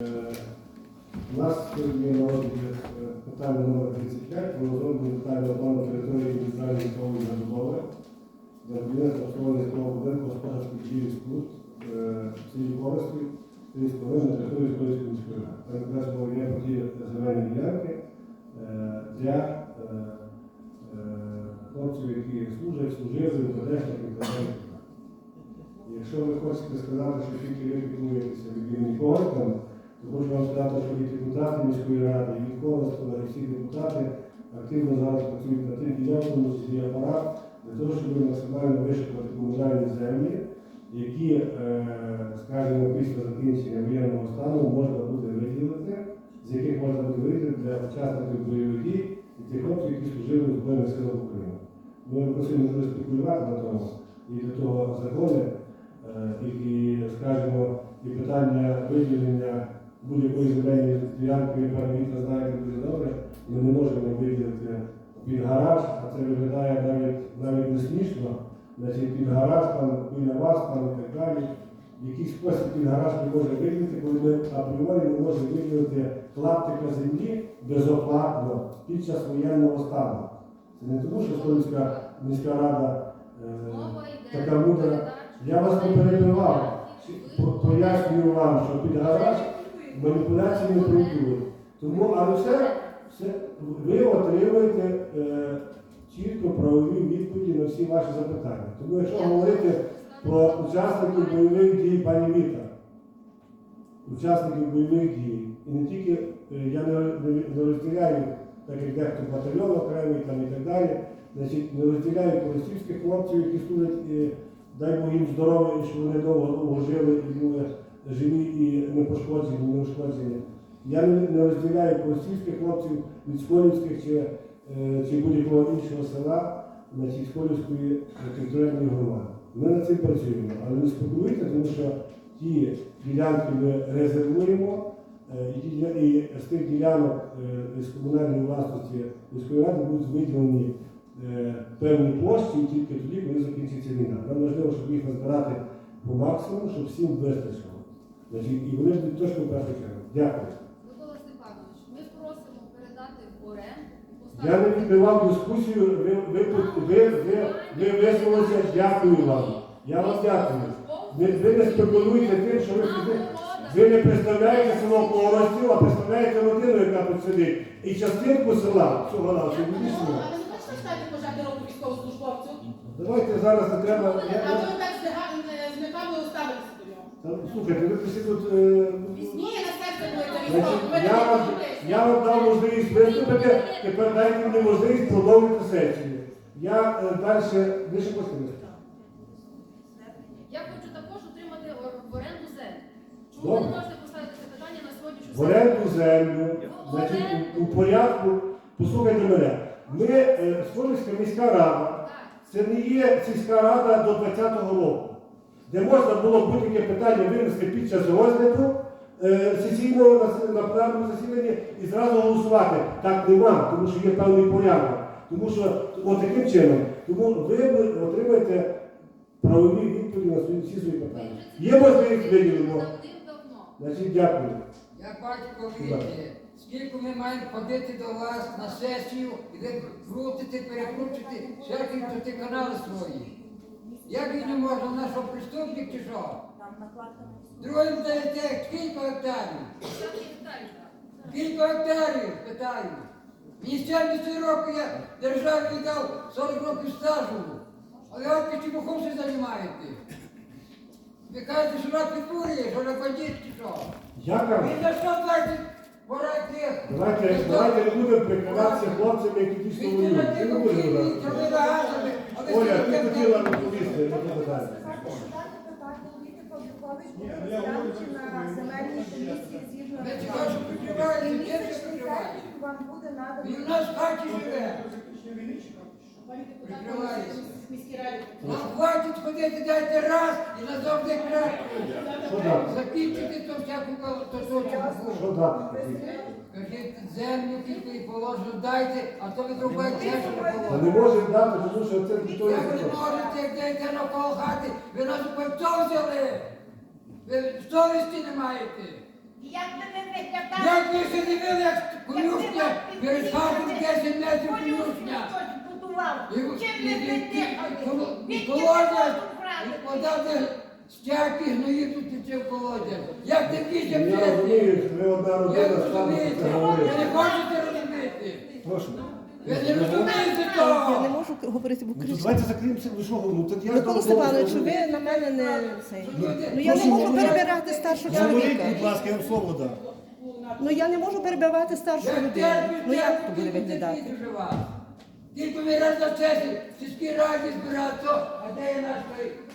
У нас сьогодні на е, питання номер 35 про розроблення детального плану території індустріальної житлової забудови для будівництва обслуговування житлового будинку господарських дій споруд е, в селі Коростів, селі Скорин на території Скорівської міської ради. Якраз мова є ті земельні ділянки е, для е, е, хлопців, які служать, служили, УПДшників і так далі. Якщо ви хочете сказати, що тільки ви піклуєтеся від імені хочу вам сказати, що і депутати міської ради, і від і всі депутати активно зараз працюють над тим ділянками, свій апарат, для того, щоб максимально вишукати комунальні землі, які, е, скажімо, після закінчення воєнного стану можна буде виділити, з яких можна буде виділити для учасників бойових дій і тих хлопців, які служили в Збройних силах України. Ми просимо дуже спекулювати на тому, і для того закони, е, і, скажімо, і питання виділення будь-якої земельної ділянки, пане Віктор знаєте дуже добре, ми не можемо виділити під гараж, а це виглядає навіть, навіть не смішно. Значить, під гараж, там біля вас, там і так далі. В який спосіб під гараж не може виділити, коли ми апріорі не можемо виділити клаптика землі безоплатно під час воєнного стану. Це не тому, що Столицька міська рада е, така мудра. Я вас не перебивав. Пояснюю вам, що під гараж маніпуляції не пройдуть. Тому, але все, все ви отримуєте е, чітко правові відповіді на всі ваші запитання. Тому якщо говорити про учасників бойових дій пані Віта, учасників бойових дій, і не тільки е, я не, не, не розділяю, так як дехто батальйон окремий там і так далі, значить, не розділяю полісівських хлопців, які служать, і, дай Бог їм здоров'я, і що вони довго довго жили і були живі і не пошкоджені, не ушкоджені. Я не, розділяю полісівських хлопців від Сколівських чи, е, чи будь-якого іншого села, значить, Сколівської територіальної громади. Ми над цим працюємо, але не спекулюйте, тому що ті ділянки ми резервуємо, е, і, і з тих ділянок е, з комунальної власності міської ради будуть виділені певні площі тільки тоді, коли закінчиться війна. Нам важливо, щоб їх назбирати по максимуму, щоб всім вистачило. Значить, і вони ж будуть точно першу чергу. Дякую. Микола Степанович, ми просимо передати в оренду. Я не відкривав дискусію, ви, ви, ви, ви, ви висловилися, дякую вам. Я вам дякую. Ви, ви не спекулюєте тим, що ви сидите. Ви не представляєте село Коростів, а представляєте родину, яка тут сидить. І частинку села цього разу. Але ви хочете стати пожати року військовослужбовцю? Давайте зараз не треба. А ви так з нега- Та, слухайте, ви прийшли тут. Е, Ні, на серце значить, військовим. Я, вам, я вам дав можливість виступити, тепер дайте мені можливість продовжити сесію. Я е, далі. Ви ще? Я хочу також отримати в оренду землю. Чому ви не можете поставити це питання на сьогоднішню в оренду землю, значить, у, у порядку, послухайте мене, ми, е, Сколівська міська рада, Так. це не є сільська рада до 20-го року, де можна було будь-яке питання винести під час розгляду е, сесійного на, на пленарному засіданні і зразу голосувати. Так нема, тому що є певний порядок. Тому що от таким чином, тому ви отримаєте правові відповіді на свої всі свої питання. Є можливість виділимо. Значить, дякую. Я батько віки, скільки ми маємо ходити до вас на сесію і ви крутите, перекручуєте всякі тут канали свої. Як він не може, у нас що преступник чи що? Другим даєте скільки гектарів? Десятки гектарів, так. Скільки гектарів, питаю. Мені 70 років я державі віддав 40 років стажу. А ви от чим хочете займаєте? Ви кажете, що на підбурює, що на бандит чи що? Я кажу. Він за що платить? Воротних. Давайте, давайте не будемо прикриватися хлопцями, які дійсно Він не воюють. Не тих будемо обхідів, ви багатими, а ви Оля, ти хотіла відповісти цікаво, що вам буде наданий. Він у нас в хаті живе. Пані депутат, Прикривається. в. Нам хватить ходити, дайте раз і. Що дати? Закінчити то всяку Що толточку. дати? Кажіть, землю тільки і положу дайте, а то ви зробите те, що не Та не положено. можемо дати, тому що це ніхто Як не ви знає. можете, як йдете навколо хати, ви нас у пальцо взяли. Ви совісті не маєте. Як би ви виглядали? Як ви ще дивили, як конюшня перед хатом 10 метрів конюшня? І, і, і, і, і, і колодязь, і подати стяки, гної тут тече в колодязь. Як ти віче Я розумію, що ви одна родина станете розумієте, ви не хочете розуміти. Прошу. Ви не розумієте Я не того. можу говорити в Ну, то українську. давайте закриємося до чого. Ну, так я Микола Степанович, ви на мене не цей. Ну я не можу перебирати старшого Говоріть, чоловіка. будь ласка, я вам слово дам. Ну я не можу перебивати старшу людину. Ну як то буде виглядати? діти жива. Тільки ви раз на в сільській раді збиратися, а де є наш?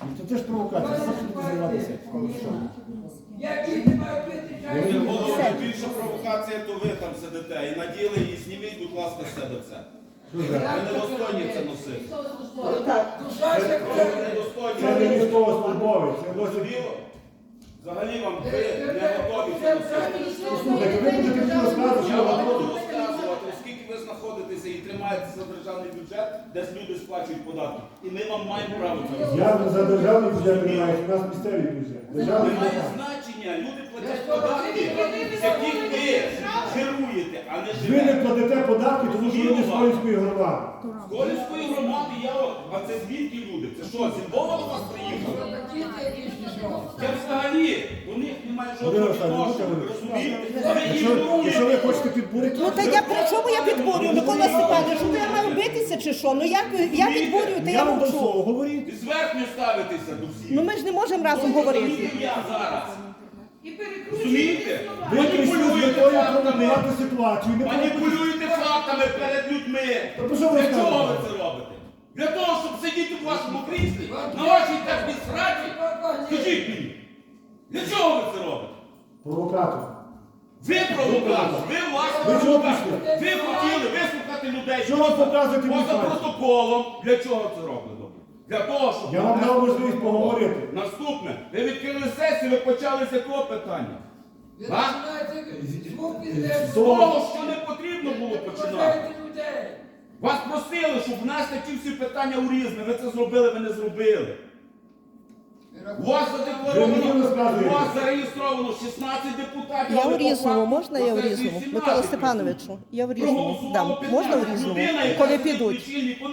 Ну, то це ж провокація, це що тут займатися. Як діти мають пити чай? Головне, більша провокація, то ви там сидите і наділи її, зніміть, будь ласка, з себе це. Ви недостойні це носити. Душа ще Ви крові. недостойні. Це не військовослужбовець, це. Зрозуміло? Взагалі вам ви не готові це носити. Слухайте, ви будете мені розказувати, Я що вам буду знаходитеся і тримаєтеся за державний бюджет, де люди сплачують податки. І ми вам маємо право це робити. Я за державний бюджет не маю, у нас місцевий бюджет. Державний Немає бюджет. значення, люди платять податки, з яких ви керуєте, а не Ви не живете. платите податки, тому що ви не з Колінської громади. З Колівської громади я от, а це звідки люди? Це що, зі Львова до вас приїхали? Я взагалі, у них немає Володимир жодного Олександрович, відношення, будьте ви ви. розумієте? Якщо, якщо ви хочете підбурити... Ну так я при чому я підборюю? Микола Степанович, що я маю битися чи що? Ну як ви- я підборюю, то Я я вам дам мовчу. слово, говоріть. І зверхньо ставитися до всіх. Ну ми ж не можемо разом говорити. я зараз. І Розумієте? Ви Маніпулюєте фактами. ситуацію. Не Маніпулюєте фактами перед людьми. Та про що ви Для чого ви розказуєте? це робите? Для того, щоб сидіти в вашому кріслі, на вашій так сраці? Скажіть мені, для чого ви це робите? Провокатор. Ви провокатор, ви власне Ви чого провокатор. пішли? Ви хотіли вислухати людей, Що ви показуєте поза мені? протоколом. Для чого це роблено? Для того, щоб Я вам дав можливість поговорити. наступне. Ви відкрили сесію, ви почали з якого питання? Ви А? починаєте З того, що не потрібно було починати. Людей. Вас просили, щоб внести ті всі питання урізали. Ви це зробили, ви не зробили. У вас задекларовано, у вас зареєстровано 16 депутатів. Я в різному, можна я в різному? Микола Степановичу, я в різному дам. Можна в різному? Коли підуть.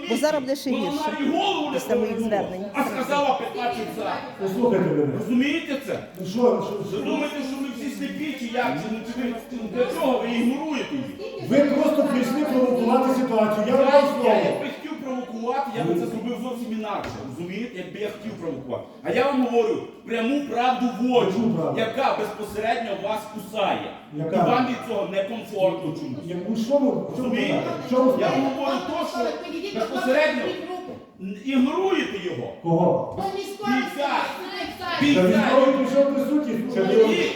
Бо зараз буде ще гірше. не Після моїх звернень. А сказала 15 за. Послухайте мене. Розумієте це? Ну що, що, Ви думаєте, що ми всі сліпі чи як? Чи, чи ви для чого ви ігноруєте їх? Ви просто прийшли провокувати ситуацію. Я вам дав слово. Провокувати, я би це зробив зовсім інакше. Розумієте, якби я хотів провокувати. А я вам говорю пряму правду в очі, яка безпосередньо вас кусає. Яка? І вам від цього некомфортно чомусь. Я- ну, Що ви, що ви Розумієте? питаєте? Що ви Я питаєте? вам говорю то, що безпосередньо в ігноруєте його. Кого? Бійця. Та прийшов присутній. Це третій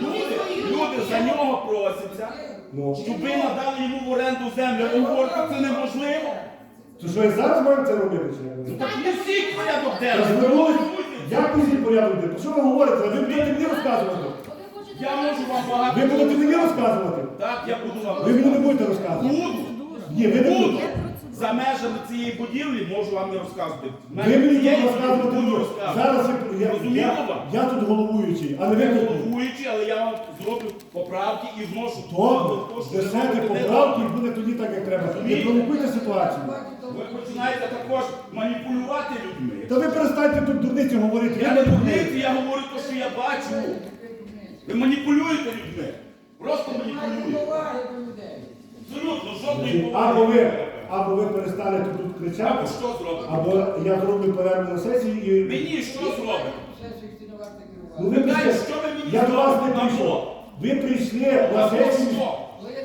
Люди, люди за нього просяться, Ну, щоб ви надали йому в оренду землю. Ви говорите, це неможливо. То що я зараз маю це робити? чи як? Так не всі порядок денний. як зі порядок? Про що ви говорите? Ви будете мені розказувати? Я можу вам багато. Ви будете мені розказувати? Так, я буду вам. Ви мені не будете розказувати. Буду. Ні, ви не будете. За межами цієї будівлі можу вам не розказувати. Ви мені є, тут розказувати буду розказувати. Зараз я, я, Розуміло я, вам? я тут головуючий, а не ви Ви тут. головуючі, але я вам зроблю поправки і вношу. Добре, що ви робите не поправки і буде тоді так, як треба. Не провокуйте ситуацію. Ви починаєте також маніпулювати людьми. Та ви перестаньте тут дурниці говорити. Я Ви не дурниці, я говорю те, що я бачу. Ви маніпулюєте людьми. Просто маніпулюєте. Абсолютно жодної Або поваги. ви, або ви перестанете тут Або кричати, що зробите? або я зроблю перерву на сесії і. Мені що варто Ну ви прийшли. що ви мені Я до вас не зробите? прийшов. Ви прийшли на Або сесію. що?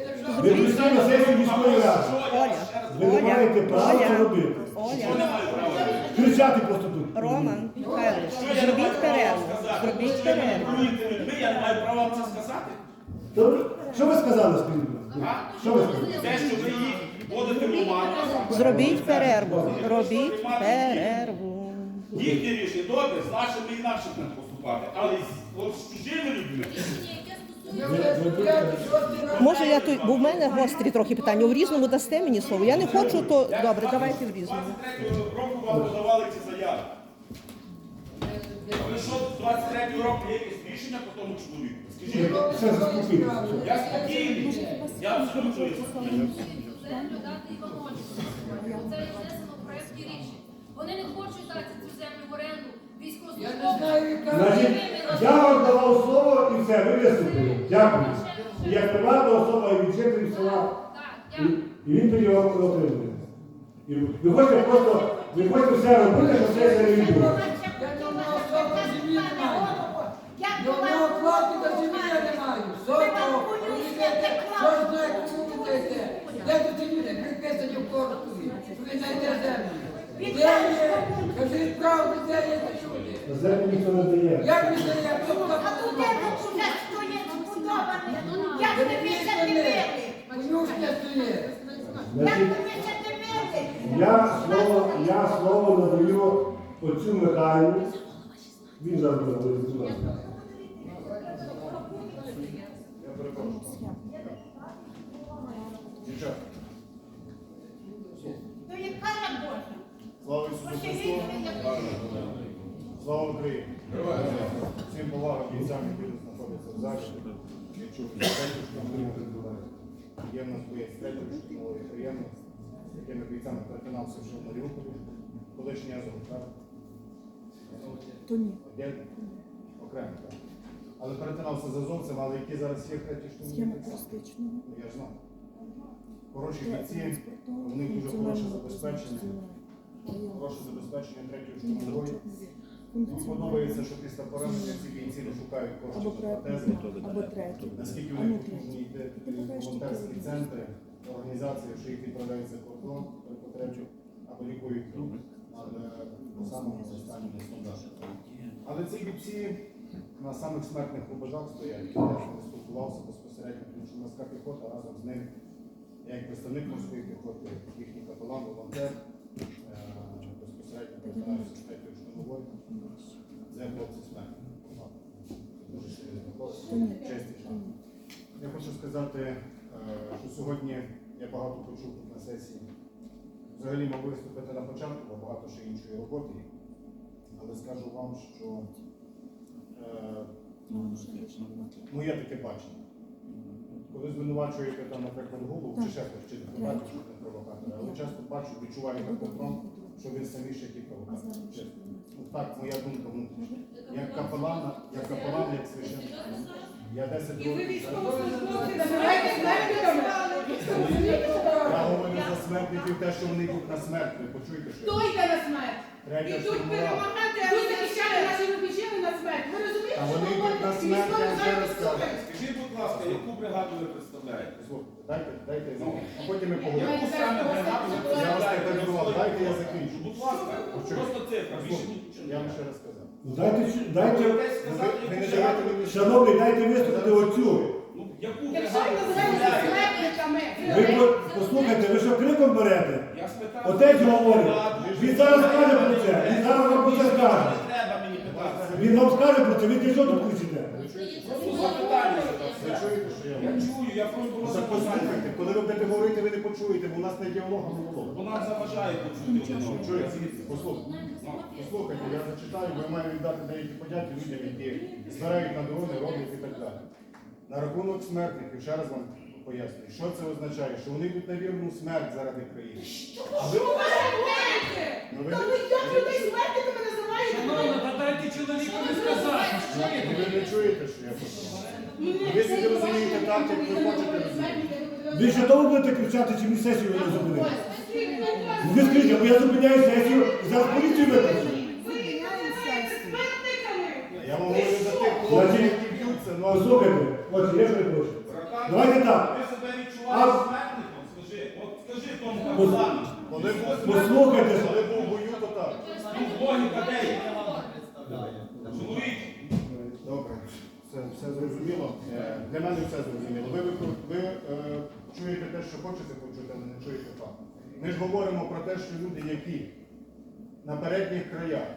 Держава, Ви прийшли на сесію міської ради. Оля, Ви не маєте права це робити. Що Оля, маю права? Кричати просто тут. Роман Михайлович, Що я не маю зробіть права перерву. сказати? Зробіть Що ви перерву. маніпулюєте людьми, я не маю права вам це сказати? Що ви сказали, будь? Що ви сказали? Те, що ви їх Зробіть перерву. Робіть перерву. Їхні рішення добре, з нашими інакше не поступати. Але з, от з чужими людьми. Може я тут, бо в мене гострі трохи питання. У різному дасте мені слово. Я не хочу, то добре, давайте в різному. 23 року вам подавали ці заяви. А ви що з 23 року є якесь рішення по тому чоловіку? Скажіть. Я спокійний. Я абсолютно. Землю дати Івановичу. Це і внесено в проєкті рішень. Вони не хочуть дати цю землю в оренду Я військовослужбовцям. я вам давав слово і все, ви виступили. Дякую. І як приватна особа і від села, і, він тоді вам отримує. І ви хочете просто, ви хочете все робити, щоб це не відбулося. Одного сотка землі не маю. Ні одного клаптика землі я не маю. Сотку, розумієте, що ж знає, кому Де тут ці люди приписані в корпусі? Ви знайдете землю? Де є? Кажіть правду, де є ці люди? Землю ніхто не дає. Як ви даєте? Хто там Як ви Дивіться це мене. дивили? Конюшня стоїть. Як Значить, ви це дивили? я слово, я слово надаю оцю Михайлу. Він зараз буде. Я перепрошую. Дівчата, Ну яка робота? слава Ісусу Христу! Слава Україні! Всім повага бійцям, які тут знаходяться в залі. Є в нас боєць третьої штурмової приємно, з якими бійцями перетинався вже в Маріуполі, колишній Азов, так? То ні. Отдельно? Окремо, так. Але перетинався з азовцем, але які зараз є треті штурмові бійці? Ну, я ж знаю. Хороші бійці, у них дуже хороше забезпечення. Хороше забезпечення третьої штурмової. Мені подобається, що після поранення ці бійці не шукають коштів за протези. Наскільки вони потужні йде що волонтерські центри, організації, що їх відправляють за кордон при потребі або лікують тут, але по самому останньому стандарту. Але ці бійці на самих смертних рубежах стоять. Я з спілкувався безпосередньо, тому що морська піхота разом з ним, я як представник морської піхоти, їхній капелан, волонтер, е, безпосередньо перетинаюся з третьою штурмовою. Це хлопці смертні. Дуже серйозно хлопці. Честь і шана. Я хочу сказати, е, що сьогодні я багато почув тут на сесії. Взагалі мав виступити на початку, бо багато ще іншої роботи. Але скажу вам, що е, моє таке бачення. Коли звинувачуєте там, наприклад, голову чи ще хтось, чи не бачу, що він провокатор, але часто бачу, відчуваю на контроль, що ви самі ще ті провокатори. Чесно. Ну, так, моя думка внутрішня. Як капелан, як капелан, як священник. Я 10 І ви років. Я говорю за смертників те, що вони йдуть на смерть. Ви почуєте, що Хто йде на смерть? третя Ідуть перемагати, а ви захищали наші рубежі на смерть. Ви розумієте, А що вони йдуть на смерть, я Скажіть, будь ласка, яку бригаду ви представляєте? Слухайте, дайте, дайте, я закінчу. а потім ми поговоримо. Яку саме бригаду ви Я вас представляєте? перебував, дайте я закінчу. Будь ласка, просто цифра, більше нічого. Я вам ще раз сказав. Ну, Дайте, дайте, Ви, ви не даєте мені шановний, дайте виступити оцю. Ну, яку Якщо ви бригаду ви називаєте представляєте? смертниками, Ви по- послухайте, ви що криком берете? Я спитав. Отець говорить, він зараз скаже про це, він зараз вам про це скаже. Не треба мені питати. Він вам скаже про це, ви для чого тут кричите? Просто запитання Ви чуєте, що я Я говорю? чую, я просто вас послухайте, коли ви будете говорити, ви не почуєте, бо у нас не діалог, а монолог. Бо нам заважає почути одного. Чуєте? Послухайте. Послухайте, я зачитаю, бо я маю віддати деякі подяки людям, які збирають на дрони, роблять і так далі. На рахунок смертників, ще раз вам пояснюю, що це означає, що вони йдуть на вірну смерть заради країни. Що ви говорите? ну, ви, Та ви як людей смертниками називаєте? дайте чоловікові сказати. ну, ви не чуєте, що я кажу? Ви собі розумієте так, як ви хочете розуміти. Ви ще довго будете кричати, чи мені сесію не зупинили? Ну, Ви скажіть, бо я зупиняю сесію і зараз поліцію викличу. Я вам говорю за тих хлопців, які б'ються, ну а Послухайте, от я не прошу. Давайте так. Ви себе відчуваєте А- смертником? Скажи, от скажи тому Пос- капелану. коли був Послухайте. коли був в бою, то так. Ну, логіка де є? Чоловік. Добре, все, все зрозуміло. Е, Для мене все зрозуміло. Ви, ви, ви е, чуєте те, що хочете почути, але не чуєте факт. Ми ж говоримо про те, що люди, які на передніх краях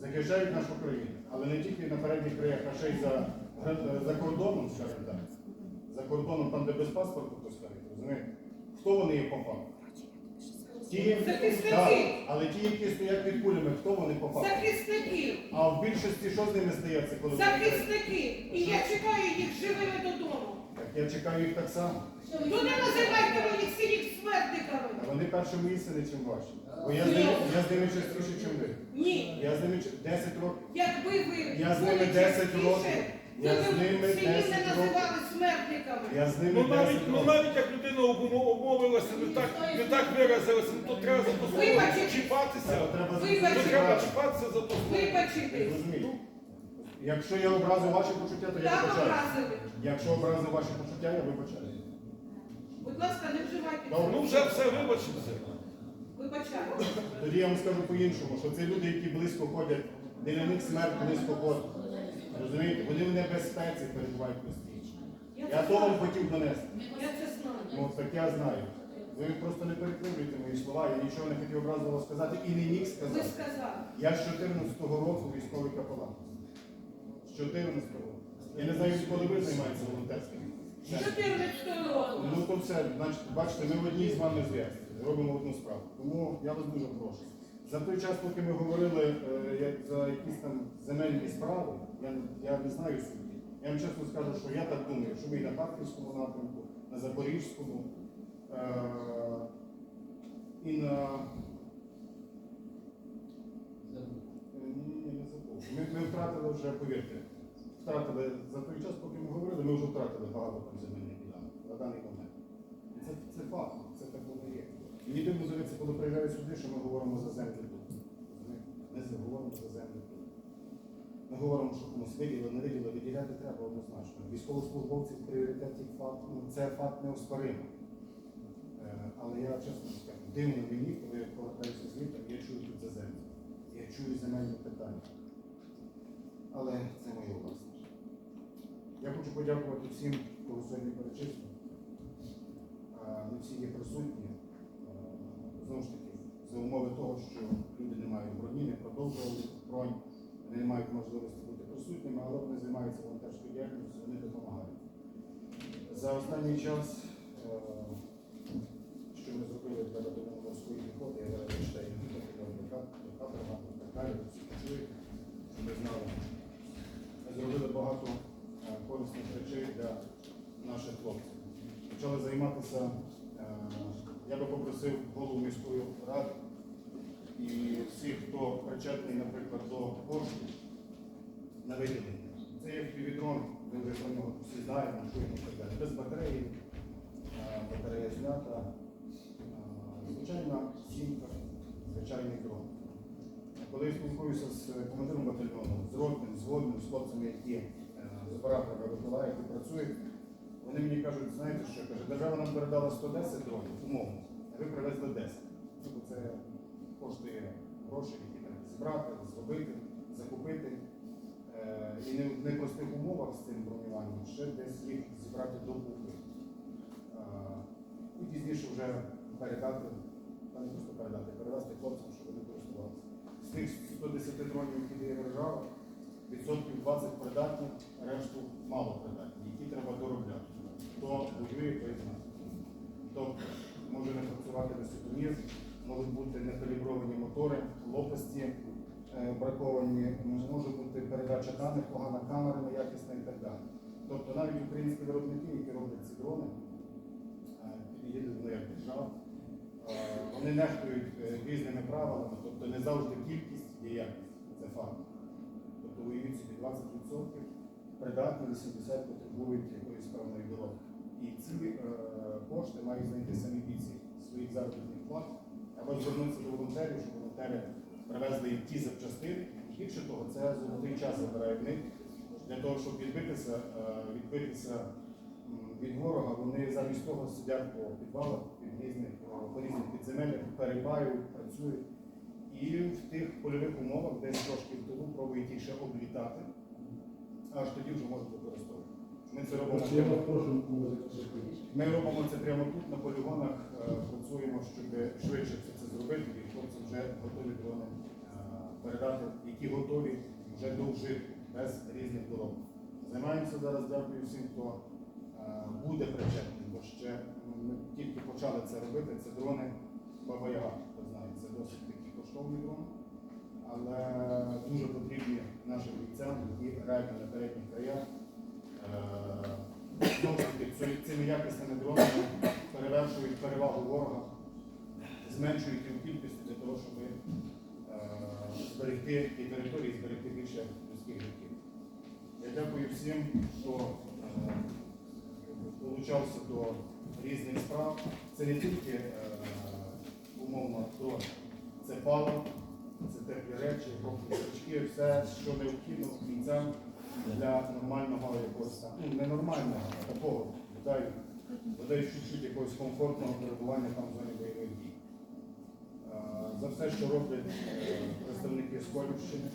захищають нашу країну, але не тільки на передніх краях, а ще й за, за кордоном, скажімо так. За кордоном, там, де без паспорту пускають, розумієте? Хто вони є по факту? Ті, так, але ті, які стоять під кулями, хто вони по факту? Захисники. А в більшості що з ними стається, коли вони- Захисники. І я чекаю їх живими додому. Так я чекаю їх так само. Ну не називайте ви їх всіх смертниками. А вони перші мої сини, чим ваші. Бо я з ними, я з ними частіше, чим ви. Ні. Я з ними ч- 10 років. Якби ви Я з були ними 10 років. Я з ними всіх не 10 називали смертниками. Я з ними Ну 10 навіть, ну років. навіть як людина обмовилася, не так, не так виразилася, ну, то треба за то слово Вибачте. чіпатися. Треба, треба Вибачте. Треба зрозуміти. чіпатися за то слово. Розумію. Якщо я образив ваші почуття, то я Так вибачаю. образили. Якщо образив ваші почуття, я вибачаю. Будь ласка, не вживайте. Ну вже все вибачився. Вибачаю. Тоді я вам скажу по-іншому, що це люди, які близько ходять, біля них смерть близько ходить. Розумієте? Вони в небезпеці перебувають постійно. Я Я то вам хотів донести. Я це знаю. Ну, так я знаю. Ви просто не перекривлюєте мої слова, я нічого не хотів образливо сказати і не міг Ви сказати. сказали. Я з 14-го року військовий капелан. З 14-го року. Я не знаю, коли ви займаєтеся волонтерським. З 14 року. Ну то все, значить, бачите, ми в одній з вами зв'язці, робимо одну справу. Тому я вас дуже прошу. За той час, поки ми говорили е, як за якісь там земельні справи, я, я не знаю суті. Я вам чесно скажу, що я так думаю, що ми і на Харківському напрямку, на Запорізькому е, і на. Е. Ми, ми втратили вже, повірте, втратили за той час, поки ми говорили, ми вже втратили багато там земельних ділянок на даний момент. Це, це факт, це так воно є. Мені дивно дивиться, коли приїжджаю сюди, що ми говоримо за землю тут. Ми говоримо за землю. Ми говоримо, що комусь виділи, не виділи, виділяти треба однозначно. Військовослужбовці в пріоритеті факт, ну, це факт неоспоримий. Е, Але я чесно скажу, дивно мені, коли я повертаюся звідти, я чую тут за землю. Я чую земельні питання. Але це моє власне. Я хочу подякувати всім, кого сьогодні перечислив. Е, Не всі є присутні. Е, Знову ж таки, за умови того, що люди не мають броні, не продовжували бронь, вони мають можливості бути присутніми, але вони займаються волонтерською діяльністю, вони допомагають. За останній час, е, що ми зробили для родини морської піхоти, я зараз читаю кадрова, так далі, щоб ви знали. Ми зробили багато е, корисних речей для наших хлопців. Почали займатися, е, я би попросив голову міської ради і всіх, хто причетний, наприклад, до коштів на виділення. Це як півідрон, ви вже про нього всі чуємо так далі. Без батареї, батарея знята, звичайна сімка, звичайний дрон. Коли я спілкуюся з командиром батальйону, з ротним, з водним, з хлопцями, які е, з операторами ВПЛА, які працюють, вони мені кажуть, знаєте що, каже, держава нам передала 110 дронів, умовно, а ви привезли 10. Тобто це гроші, які треба зібрати, зробити, закупити. Е, І не в непростих умовах з цим бронюванням ще десь їх зібрати докупи. Е, І пізніше вже передати, та не просто передати, передати хлопцям, щоб вони користувалися. З тих 110 дронів, які дає держава, відсотків 20 придатні, решту мало придатні, які треба доробляти. Хто воює, той знає. Тобто може не працювати висотомір, можуть бути некалібровані мотори, лопасті е, браковані, може- бути передача даних, погана камера неякісна і так далі. Тобто навіть українські виробники, які роблять ці дрони, е, під'їдуть як держава, е, вони нехтують різними правилами, тобто не завжди кількість є якість, це факт. Тобто уявіть собі 20% придатні, 80 потребують якоїсь певної дороги. І ці кошти мають знайти самі бійці своїх заробітних плат, або звернутися до волонтерів, щоб волонтери привезли їм ті запчастини. Більше того, це золотий час забирає в них для того, щоб відбитися, е, відбитися від ворога. Вони замість того сидять по підвалах, під різних, по різних підземеллях, перебають, працюють. І в тих польових умовах, десь трошки в тилу, пробують їх ще облітати, аж тоді вже можуть використовувати. Ми це робимо. Ми робимо це прямо тут, на полігонах, е, працюємо, щоб швидше це зробити, і хлопці вже готові дрони е, передати, які готові вже до вжитку, без різних дорог. Займаємося зараз, дякую всім, хто е, буде причетний, бо ще ну, ми тільки почали це робити. Це дрони Баба Яга, ви знаєте, це досить такий коштовний дрон, але дуже потрібні нашим бійцям, які грають на передніх краях. Е, Знову ж таки, цими якісними дронами перевершують перевагу ворога, зменшують їх кількість для того, щоб е, зберегти і території, зберегти більше людських життів. Я дякую всім, хто е, долучався до різних справ. Це не тільки е, умовно дрон, це паливо, це теплі речі, кропні все, що необхідно бійцям для нормального якогось там, ну не нормального, а такого, бодай, бодай чуть-чуть якогось комфортного перебування там в зоні бойових За все, що роблять е, представники Сколівщини,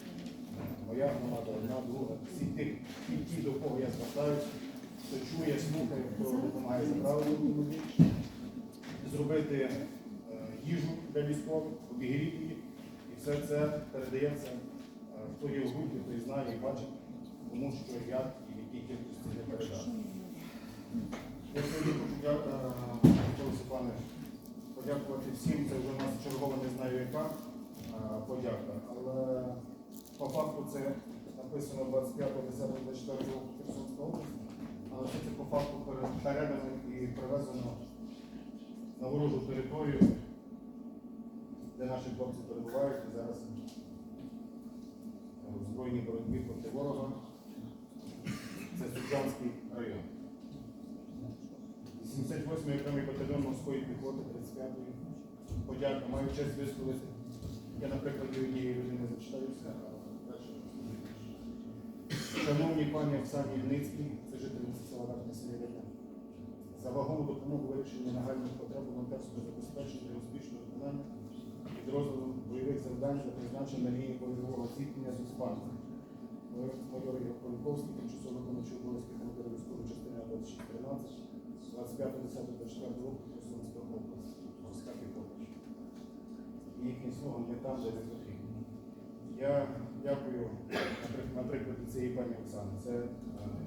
моя громада, одна, друга, всі тих, ті, ті, до кого я звертаюся, хто чує, слухає, хто допомагає за правильну зробити е, їжу для військових, обігріти їх. І все це передається, е, хто є в групі, той знає і бачить, тому що як і в якій кількості не передати. Я сьогодні хочу дя- Микола Степанович, подякувати всім. Це вже у нас чергова не знаю яка подяка. Але по факту це написано 25.10.24 року Херсонська область, але це по факту передано і привезено на ворожу територію, де наші хлопці перебувають і зараз у збройній боротьбі проти ворога. Це Суджанський район. 78-ї окремий батальйон морської піхоти 35-ї. Подяка, маю честь висловити. Я, наприклад, однієї людини зачитаю все. Шановні пані Оксані Ільницькій, це жительниця села Верхня Селівина, за вагову допомогу вирішення нагальних потреб волонтерського забезпечення та успішного виконання підрозділу бойових завдань за призначення лінії бойового зіткнення з іспанцем. Майор Ігор Поліковський, тимчасово виконуючий обов'язки командира військової частини 2613, 25.10.24 року Херсонська область, морська піхота. Їхній слоган не там, де не потрібно. Я дякую, наприклад, цієї пані Оксани. Це е,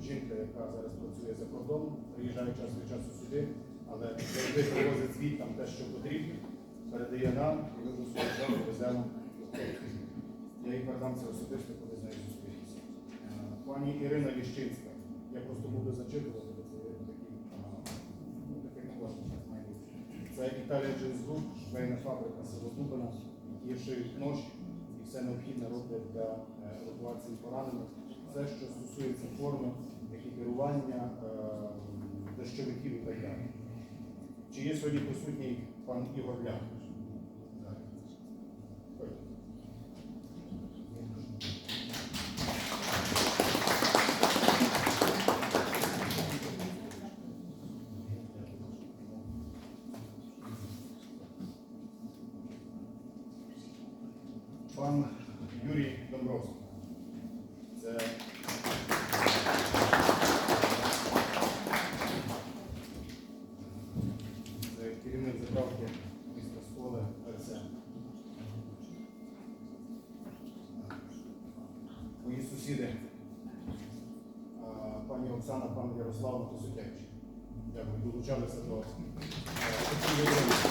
жінка, яка зараз працює за кордоном, приїжджає час від часу сюди, але завжди привозить звіт там те, що потрібно, передає нам, і ми вже часу веземо. Я їй передам це особисто, коли з нею зустрінуся. Е, Пані Ірина Ліщинська, я просто буду зачитувати, бо це такий, а, ну, такий класний час має бути. Це Італія Джинс Груп, швейна фабрика Дубина, які шиють ноші і все необхідне роблять для евакуації поранених. Все, що стосується форми, екіпірування, е, дощовиків і так далі. Чи є сьогодні присутній пан Ігор Лян? Ходьте. Пан Юрій Домбровський. Це Це керівник заправки міста Сколи РСМ. Мої сусіди, а, пані Оксана, Ярослав Косутевич. Дякую, долучалися до е, такої роботи.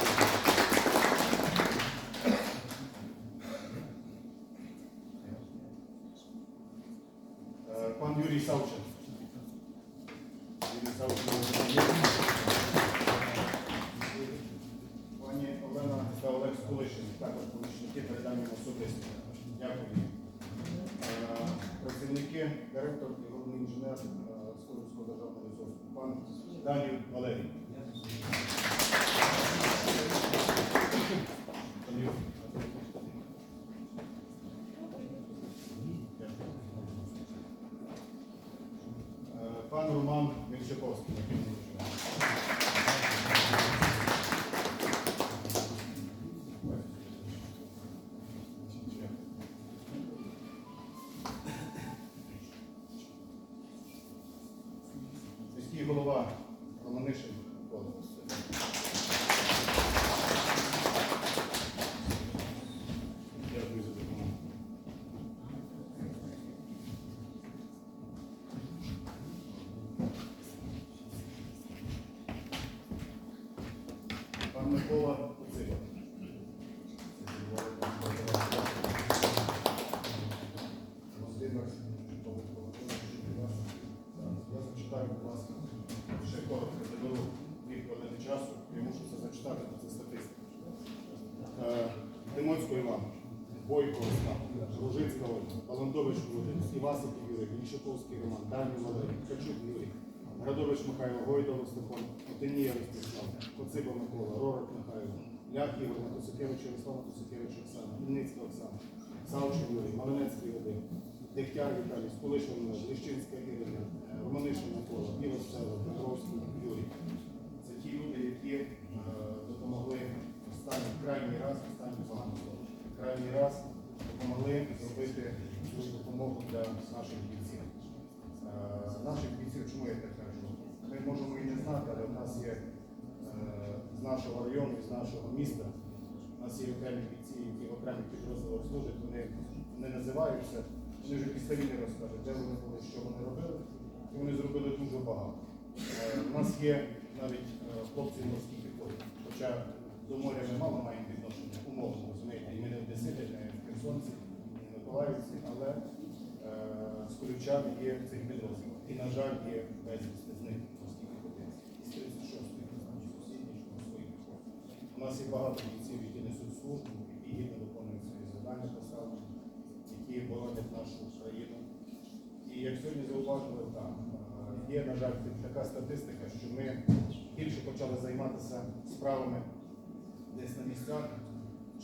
Е, Пан Юрій Савчин. Юрій Савчин. Пані Олена та Олег Скулишин, також помічники передані особисто. Дякую. Е, Працівники, директор і головний інженер е, Сколівського державного ресурсу. Пан Данів Валерій. Пан Юрій. Е, Пан Роман Мільчаковський. Міський голова Романишин Микола. Дякую за допомогу. Пан Микола Куцило. Бойко Остап, Ружицька Ольга, Баландович Володимир, Юрій, Роман, Дані Валерій, Ткачук Юрій, Градович Михайло, Гойдов Степан, Отинія Ростислав, Коциба Микола, Ророк Михайло, Лях Ігор, Матусакевич Ярослав, Матусакевич Оксана, Ільницька Оксана, Савчин Юрій, Малинецький Вадим, Дегтяр Віталій, Скулишин Ліщинська Ірина, Романишин Микола, Білос Петровський Юрій. Це ті люди, які е, допомогли останній крайній раз, останній погано крайній раз допомогли зробити цю допомогу для наших бійців. Е, Наших бійців, чому я так кажу? Ми можемо і не знати, але в нас є е, з нашого району, з нашого міста, у нас є окремі бійці, які в окремих підрозділах служать, вони не називаються, вони вже після війни розкажуть, де вони були, що вони робили, і вони зробили дуже багато. Е, У нас є навіть хлопці в морській піхоті, хоча до моря ми мало маємо відношення, умовно, розумієте, і ми не в Одесити, не в Херсонці, не в Миколаївці, але з Колючан є цих підрозділах. І, на жаль, є безвісти з них морські піхотинці. Із 36-ї, сусідньої морської піхоти. У нас є багато бійців, які несуть службу, які гідно виконують свої завдання поставлені, які боронять нашу країну. І як сьогодні зауважили, там е, є, на жаль, така статистика, що ми більше почали займатися справами десь на місцях,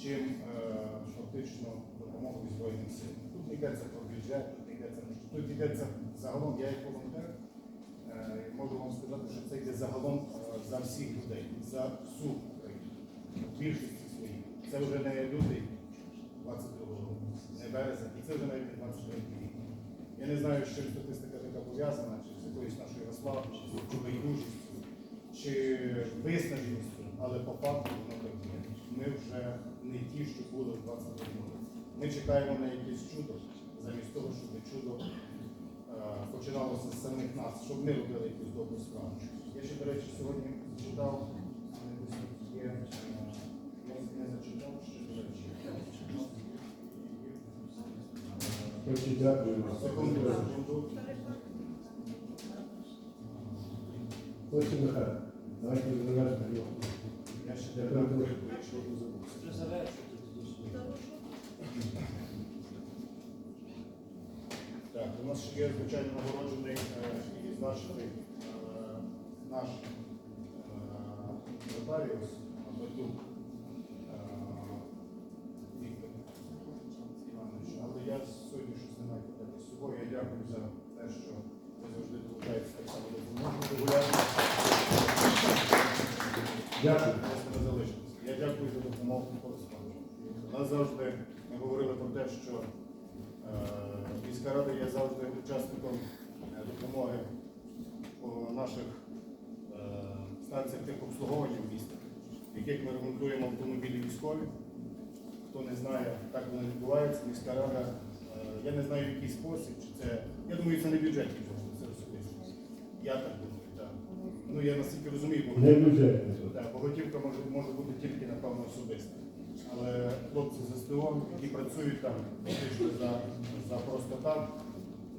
чим е, фактично допомогою Збройним силам. Тут не йдеться про бюджет, тут що. Тут йдеться загалом, я як волонтер, е, можу вам сказати, що це йде загалом е, за всіх людей, за всю Україну. В більшості своїй. Це вже не люди 22 року, не березень, і це вже навіть не 23 рік. Я не знаю, чим статистика така пов'язана, чи з якоюсь нашою розслабленістю, чи байдужістю, чи виснаженістю, але по факту воно так є. Ми вже не ті, що були в 22 році. Ми чекаємо на якесь чудо, замість того, щоб чудо починалося з самих нас, щоб ми робили якусь добру справу. Я ще, до речі, сьогодні читав, є, е, не зачитав, ще, до речі, дякую. секунду, секунду. Ось Михайло, давайте завершимо. Я ще дякую, якщо ви забули. Так, у нас ще є, звичайно, нагороджений е, і відзначений е, наш е, нотаріус Бетук Віктор Іванович. Але я сьогодні щось не маю питати з собою. Я дякую за те, що ви завжди долучаєтесь так само до допомоги регулярно. Дякую. Я дякую за допомогу нас завжди ми говорили про те, що міська рада є завжди учасником е, допомоги по наших е, станціях техобслуговування в місті, в яких ми ремонтуємо автомобілі військові. Хто не знає, так воно відбувається. Міська рада, е, я не знаю, в який спосіб, чи це. Я думаю, це не бюджетні кошти, це особисто. Я так думаю, так. Ну я наскільки розумію, бо готівка може, може бути тільки, напевно, особиста. Але хлопці з СТО, які працюють там фактично за, за просто так,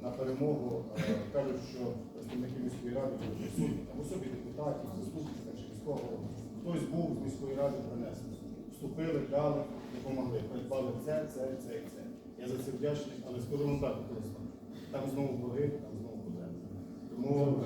на перемогу, е, кажуть, що представники міської ради були присутні, там, особі депутатів, заступників чи військового. Хтось був з міської ради принесли. Вступили, дали, допомогли, придбали це, це, це і це. Я за це вдячний, але скажу вам так, Олександрович, там знову борги, там знову потреби. Тому